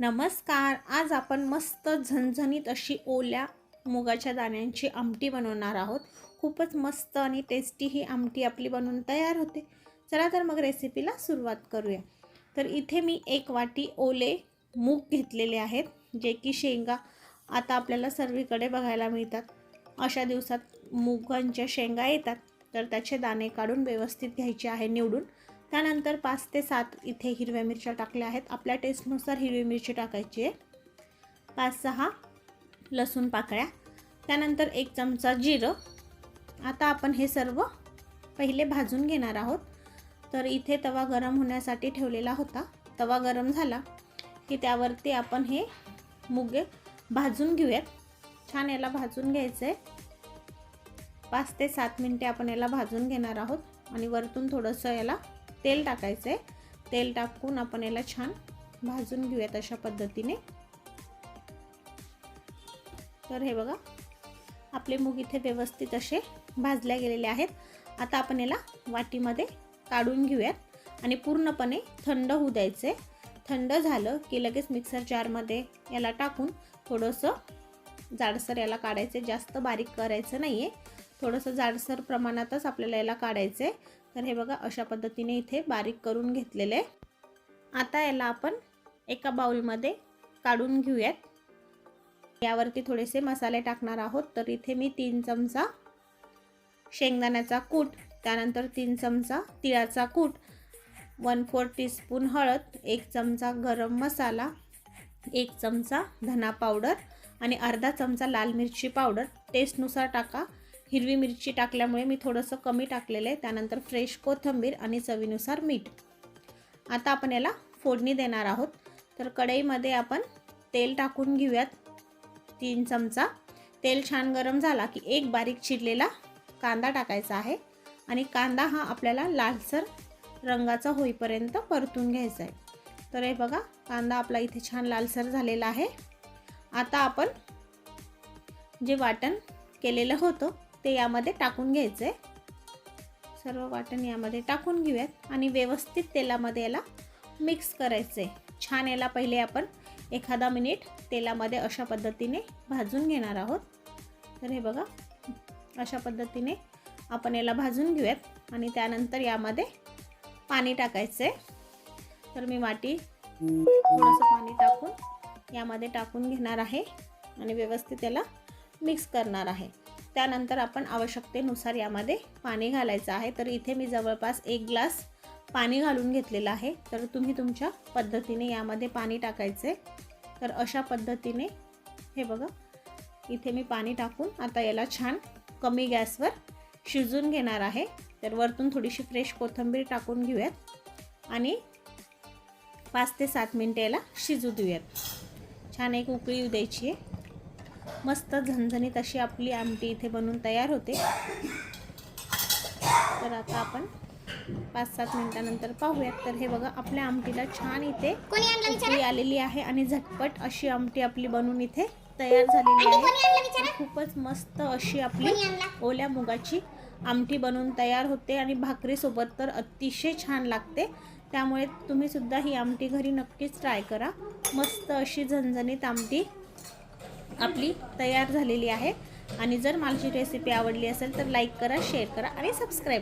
नमस्कार. आज आपण मस्त झणझणीत अशी ओल्या मुगाच्या दाण्यांची आमटी बनवणार आहोत. खूपच मस्त आणि टेस्टी ही आमटी आपली बनवून तयार होते. चला तर मग रेसिपीला सुरुवात करूया. तर इथे मी एक वाटी ओले मूग घेतलेले आहेत जे की शेंगा आता आपल्याला सर्वीकडे बघायला मिळतात. अशा दिवसात मुगांच्या शेंगा येतात तर त्याचे दाणे काढून व्यवस्थित घ्यायचे आहे निवडून. त्यानंतर पाच ते सात इथे हिरव्या मिरच्या टाकल्या आहेत. आपल्या टेस्टनुसार हिरवी मिरची टाकायची आहे. पाच सहा लसूण पाकळ्या. त्यानंतर एक चमचा जिरं. आता आपण हे सर्व पहिले भाजून घेणार आहोत. तर इथे तवा गरम होण्यासाठी ठेवलेला होता. तवा गरम झाला की त्यावरती आपण हे मुगे भाजून घेऊयात. छान याला भाजून घ्यायचं आहे पाच ते सात मिनटे आपण याला भाजून घेणार आहोत. आणि वरतून थोडंसं याला तेल टाकायचं आहे तेल टाकून आपण याला छान भाजून घेऊयात अशा पद्धतीने. तर हे बघा आपले मूग इथे व्यवस्थित असे भाजल्या गेलेले आहेत. आता आपण याला वाटीमध्ये काढून घेऊयात आणि पूर्णपणे थंड होऊ द्यायचे थंड झालं की लगेच मिक्सर जारमध्ये याला टाकून थोडंसं जाडसर याला काढायचं जास्त बारीक करायचं नाही आहे थोडंसं जाडसर प्रमाणातच आपल्याला याला काढायचं आहे तर हे बघा अशा पद्धतीने इथे बारीक करून घेतलेले आहे. आता याला आपण एका बाउलमध्ये काढून घेऊयात. यावरती थोडेसे मसाले टाकणार आहोत तर इथे मी तीन चमचा शेंगदाण्याचा कूट त्यानंतर तीन चमचा तिळाचा कूट वन फोर टीस्पून हळद एक चमचा गरम मसाला एक चमचा धना पावडर आणि अर्धा चमचा लाल मिरची पावडर. टेस्टनुसार टाका. हिरवी मिरची टाकल्यामुळे मी थोडंसं कमी टाकलेलं आहे. त्यानंतर फ्रेश कोथिंबीर आणि चवीनुसार मीठ. आता आपण याला फोडणी देणार आहोत. तर कढईमध्ये आपण तेल टाकून घेऊयात. तीन चमचा. तेल छान गरम झाला की एक बारीक चिरलेला कांदा टाकायचा आहे. आणि कांदा हा आपल्याला लालसर रंगाचा होईपर्यंत परतून घ्यायचा आहे. तर हे बघा कांदा आपला इथे छान लालसर झालेला आहे. आता आपण जे वाटण केलेलं होतं ते यामध्ये टाकून घ्यायचं आहे सर्व वाटण यामध्ये टाकून घेऊयात आणि व्यवस्थित तेलामध्ये याला मिक्स करायचं आहे छान याला पहिले आपण एखादा मिनिट तेलामध्ये अशा पद्धतीने भाजून घेणार आहोत. तर हे बघा अशा पद्धतीने आपण याला भाजून घेऊयात आणि त्यानंतर यामध्ये पाणी टाकायचं आहे तर मी वाटी थोडंसं पाणी टाकून यामध्ये टाकून घेणार आहे आणि व्यवस्थित याला मिक्स करणार आहे. त्यानंतर आपण आवश्यकतेनुसार यामध्ये पाणी घालायचं आहे. तर इथे मी जवळपास एक ग्लास पाणी घालून घेतलेलं आहे. तर तुम्ही तुमच्या पद्धतीने यामध्ये पाणी टाकायचे. तर अशा पद्धतीने हे बघा इथे मी पाणी टाकून आता याला छान कमी गॅसवर शिजून घेणार आहे. तर वरतून थोडीशी फ्रेश कोथिंबीर टाकून घेऊयात आणि पाच ते सात मिनटं याला शिजू देऊयात. छान एक उकळी द्यायची आहे. मस्त झणझणीत अशी आपली आमटी इथे बनवून तयार होते. तर आता आपण पाच सात मिनिटानंतर पाहूयात. तर हे बघा आपल्या आमटीला छान इथे उकळी आलेली आहे आणि झटपट अशी आमटी आपली बनवून इथे तयार झालेली आहे. खूपच मस्त अशी आपली ओल्या मुगाची आमटी बनवून तयार होते आणि भाकरीसोबत तर अतिशय छान लागते. त्यामुळे तुम्ही सुद्धा ही आमटी घरी नक्कीच ट्राय करा. मस्त अशी झणझणीत आमटी आपली तयार झालेली आहे. आणि जर माझी रेसिपी आवडली असेल तर लाईक करा शेअर करा आणि सबस्क्राईब